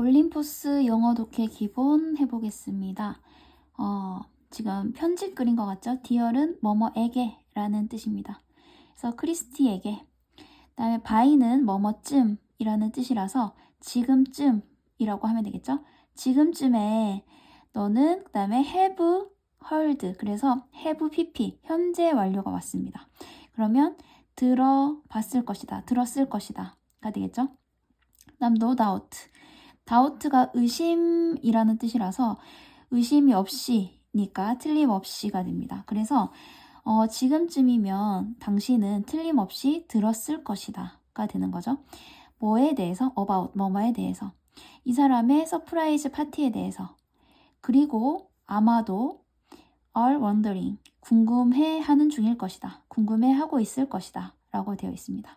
올림포스 영어 독해 기본 해보겠습니다. 어, 지금 편집 그린 것 같죠? 디얼은 뭐뭐에게 라는 뜻입니다. 그래서 크리스티에게. 그 다음에 바이는 뭐뭐쯤 이라는 뜻이라서 지금쯤 이라고 하면 되겠죠? 지금쯤에 너는 그 다음에 have heard 그래서 have pp 현재 완료가 왔습니다. 그러면 들어봤을 것이다. 들었을 것이다. 가 되겠죠? 그 다음 no doubt. Doubt가 의심이라는 뜻이라서 의심이 없이니까 틀림없이가 됩니다. 그래서 어, 지금쯤이면 당신은 틀림없이 들었을 것이다. 가 되는 거죠. 뭐에 대해서? about, 뭐뭐에 대해서. 이 사람의 서프라이즈 파티에 대해서. 그리고 아마도 are wondering, 궁금해 하는 중일 것이다. 궁금해 하고 있을 것이다. 라고 되어 있습니다.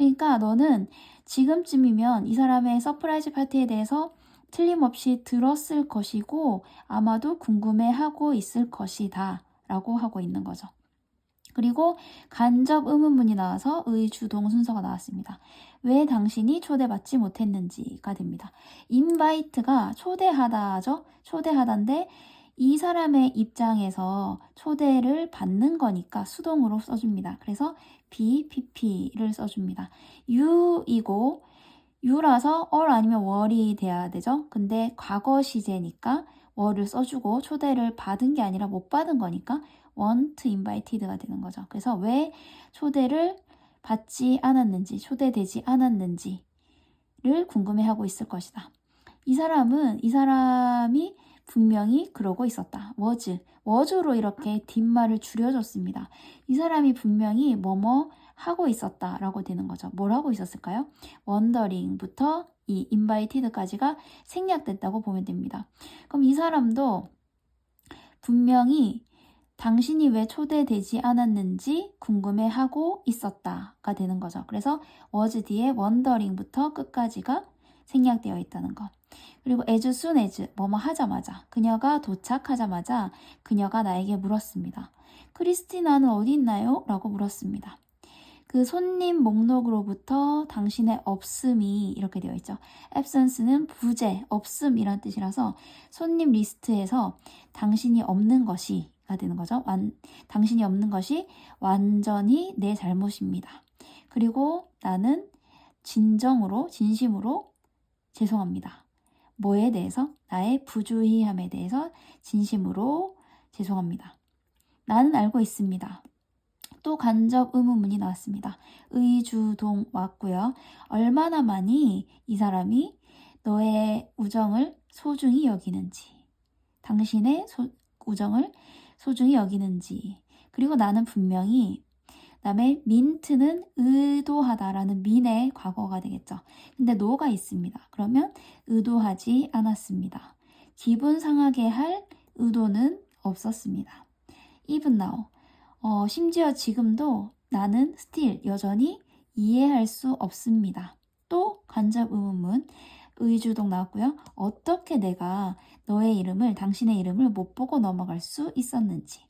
그러니까 너는 지금쯤이면 이 사람의 서프라이즈 파티에 대해서 틀림없이 들었을 것이고 아마도 궁금해 하고 있을 것이다. 라고 하고 있는 거죠. 그리고 간접 의문문이 나와서 의주동 순서가 나왔습니다. 왜 당신이 초대받지 못했는지가 됩니다. invite가 초대하다죠. 초대하다인데 이 사람의 입장에서 초대를 받는 거니까 수동으로 써줍니다. 그래서 BPP를 써줍니다. you이고 you라서 or 아니면 were이 돼야 되죠. 근데 과거 시제니까 were를 써주고 초대를 받은 게 아니라 못 받은 거니까 want invited가 되는 거죠. 그래서 왜 초대를 받지 않았는지, 초대되지 않았는지를 궁금해하고 있을 것이다. 이 사람은 이 사람이 분명히 그러고 있었다. was, was로 이렇게 뒷말을 줄여줬습니다. 이 사람이 분명히 뭐뭐 하고 있었다 라고 되는 거죠. 뭘 하고 있었을까요? wondering부터 이 invited까지가 생략됐다고 보면 됩니다. 그럼 이 사람도 분명히 당신이 왜 초대되지 않았는지 궁금해하고 있었다가 되는 거죠. 그래서 was 뒤에 wondering부터 끝까지가 생략되어 있다는 것. 그리고 as soon as 뭐뭐 하자마자 그녀가 도착하자마자 그녀가 나에게 물었습니다. 크리스티나는 어디 있나요? 라고 물었습니다. 그 손님 목록으로부터 당신의 없음이 이렇게 되어 있죠. absence는 부재, 없음이란 뜻이라서 손님 리스트에서 당신이 없는 것이 가 되는 거죠. 완, 당신이 없는 것이 완전히 내 잘못입니다. 그리고 나는 진정으로, 진심으로 죄송합니다. 뭐에 대해서? 나의 부주의함에 대해서 진심으로 죄송합니다. 나는 알고 있습니다. 또 간접 의문문이 나왔습니다. 의주동 왔고요. 얼마나 많이 이 사람이 너의 우정을 소중히 여기는지, 당신의 소, 우정을 소중히 여기는지, 그리고 나는 분명히 그 다음에 민트는 의도하다라는 민의 과거가 되겠죠. 근데 노가 있습니다. 그러면 의도하지 않았습니다. 기분 상하게 할 의도는 없었습니다. even now. 어, 심지어 지금도 나는 still 여전히 이해할 수 없습니다. 또 간접 의문문 의주동 나왔고요. 어떻게 내가 너의 이름을 당신의 이름을 못 보고 넘어갈 수 있었는지.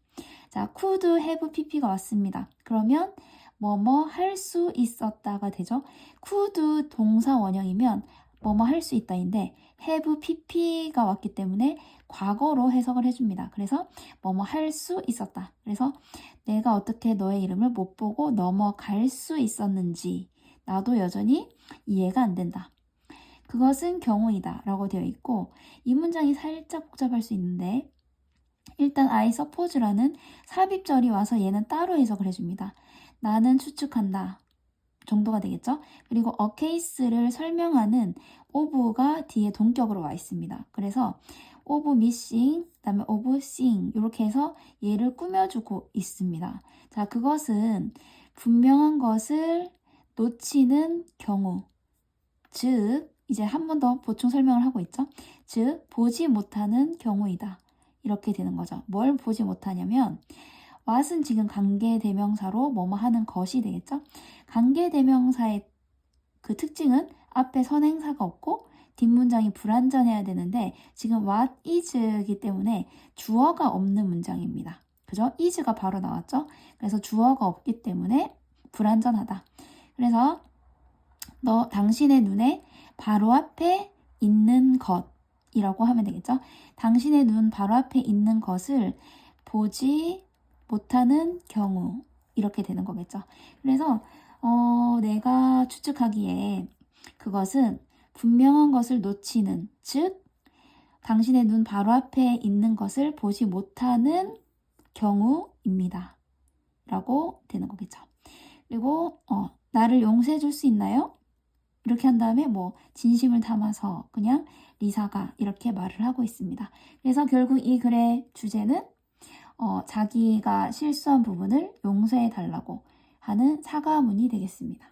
자, could have pp가 왔습니다. 그러면 뭐뭐 할 수 있었다가 되죠. could 동사 원형이면 뭐뭐 할 수 있다인데 have pp가 왔기 때문에 과거로 해석을 해줍니다. 그래서 뭐뭐 할 수 있었다. 그래서 내가 어떻게 너의 이름을 못 보고 넘어갈 수 있었는지 나도 여전히 이해가 안 된다. 그것은 경우이다 라고 되어 있고 이 문장이 살짝 복잡할 수 있는데 일단 I suppose라는 삽입절이 와서 얘는 따로 해석을 해줍니다. 나는 추측한다 정도가 되겠죠. 그리고 a case를 설명하는 of가 뒤에 동격으로 와 있습니다. 그래서 of missing, 그 다음에 of seeing 이렇게 해서 얘를 꾸며주고 있습니다. 자, 그것은 분명한 것을 놓치는 경우 즉 이제 한 번 더 보충 설명을 하고 있죠. 즉 보지 못하는 경우이다. 이렇게 되는 거죠. 뭘 보지 못하냐면 what은 지금 관계 대명사로 뭐뭐 하는 것이 되겠죠. 관계 대명사의 그 특징은 앞에 선행사가 없고 뒷문장이 불완전해야 되는데 지금 what is이기 때문에 주어가 없는 문장입니다. 그죠? is가 바로 나왔죠? 그래서 주어가 없기 때문에 불완전하다. 그래서 너 당신의 눈에 바로 앞에 있는 것 이라고 하면 되겠죠. 당신의 눈 바로 앞에 있는 것을 보지 못하는 경우 이렇게 되는 거겠죠. 그래서 어, 내가 추측하기에 그것은 분명한 것을 놓치는 즉 당신의 눈 바로 앞에 있는 것을 보지 못하는 경우입니다. 라고 되는 거겠죠. 그리고 어, 나를 용서해 줄 수 있나요? 이렇게 한 다음에 뭐 진심을 담아서 그냥 리사가 이렇게 말을 하고 있습니다. 그래서 결국 이 글의 주제는 어, 자기가 실수한 부분을 용서해 달라고 하는 사과문이 되겠습니다.